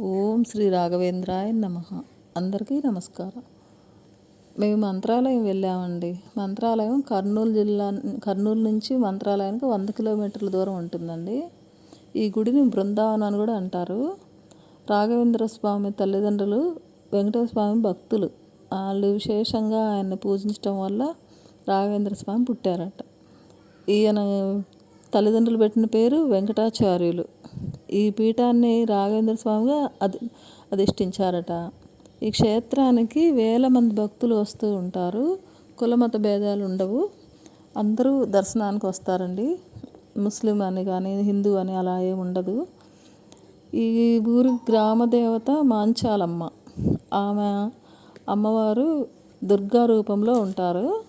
ఓం శ్రీ రాఘవేంద్రాయ నమ. అందరికీ నమస్కారం. మేము మంత్రాలయం వెళ్ళామండి. మంత్రాలయం కర్నూలు జిల్లా కర్నూలు నుంచి మంత్రాలయానికి వంద కిలోమీటర్ల దూరం ఉంటుందండి. ఈ గుడిని బృందావనం అని కూడా అంటారు. రాఘవేంద్ర స్వామి తల్లిదండ్రులు వెంకటేశ్వర స్వామి భక్తులు. వాళ్ళు విశేషంగా ఆయన్ని పూజించడం వల్ల రాఘవేంద్ర స్వామి పుట్టారట. ఈయన తల్లిదండ్రులు పెట్టిన పేరు వెంకటాచార్యులు. ఈ పీఠాన్ని రాఘవేంద్ర స్వామిగా అధి అధిష్ఠించారట. ఈ క్షేత్రానికి వేల మంది భక్తులు వస్తూ ఉంటారు. కులమత భేదాలు ఉండవు. అందరూ దర్శనానికి వస్తారండి. ముస్లిం అని కానీ హిందూ అని అలా ఏమి ఉండదు. ఈ ఊరి గ్రామదేవత మాంచాలమ్మ. ఆమె అమ్మవారు దుర్గా రూపంలో ఉంటారు.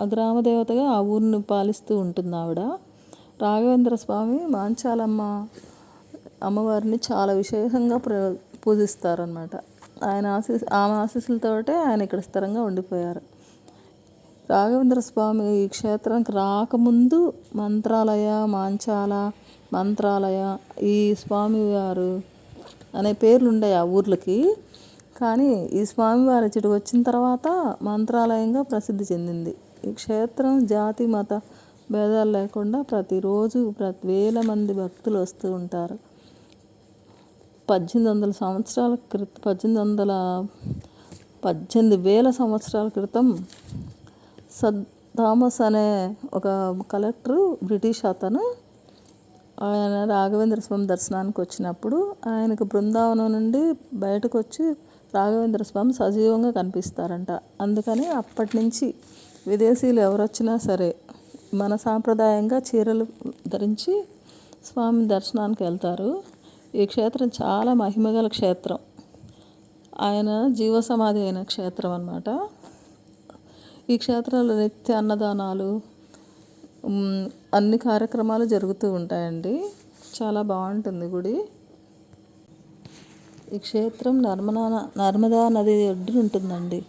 ఆ గ్రామదేవతగా ఆ ఊరిని పాలిస్తూ ఉంటుంది ఆవిడ రాఘవేంద్ర స్వామి మాంచాలమ్మ అమ్మవారిని చాలా విశేషంగా ప్ర పూజిస్తారనమాట ఆయన ఆశీస్ ఆమె ఆశీస్సులతోటే ఆయన ఇక్కడ స్థిరంగా ఉండిపోయారు. రాఘవేంద్ర స్వామి ఈ క్షేత్రానికి రాకముందు మంత్రాలయ మాంచాల మంత్రాలయ ఈ స్వామివారు అనే పేర్లు ఉండే ఆ ఊర్లకి. కానీ ఈ స్వామివారి ఇచ్చటికి వచ్చిన తర్వాత మంత్రాలయంగా ప్రసిద్ధి చెందింది. ఈ క్షేత్రం జాతి మత భేదాలు లేకుండా ప్రతిరోజు ప్రతి వేల మంది భక్తులు వస్తూ ఉంటారు. పద్దెనిమిది వందల సంవత్సరాల క్రితం పద్దెనిమిది వందల పద్దెనిమిది వేల సంవత్సరాల క్రితం సద్ థామస్ అనే ఒక కలెక్టరు బ్రిటిష్ అతను ఆయన రాఘవేంద్ర స్వామి దర్శనానికి వచ్చినప్పుడు ఆయనకు బృందావనం నుండి బయటకు వచ్చి రాఘవేంద్ర స్వామి సజీవంగా కనిపిస్తారంట. అందుకని అప్పటి నుంచి విదేశీయులు ఎవరొచ్చినా సరే మన సాంప్రదాయంగా చీరలు ధరించి స్వామి దర్శనానికి వెళ్తారు. ఈ క్షేత్రం చాలా మహిమగల క్షేత్రం. ఆయన జీవ సమాధి అయిన క్షేత్రం అన్నమాట. ఈ క్షేత్రంలో నిత్య అన్నదానాలు అన్ని కార్యక్రమాలు జరుగుతూ ఉంటాయండి. చాలా బాగుంటుంది గుడి. ఈ క్షేత్రం నర్మదా నర్మదా నది ఒడ్డున ఉంటుందండి.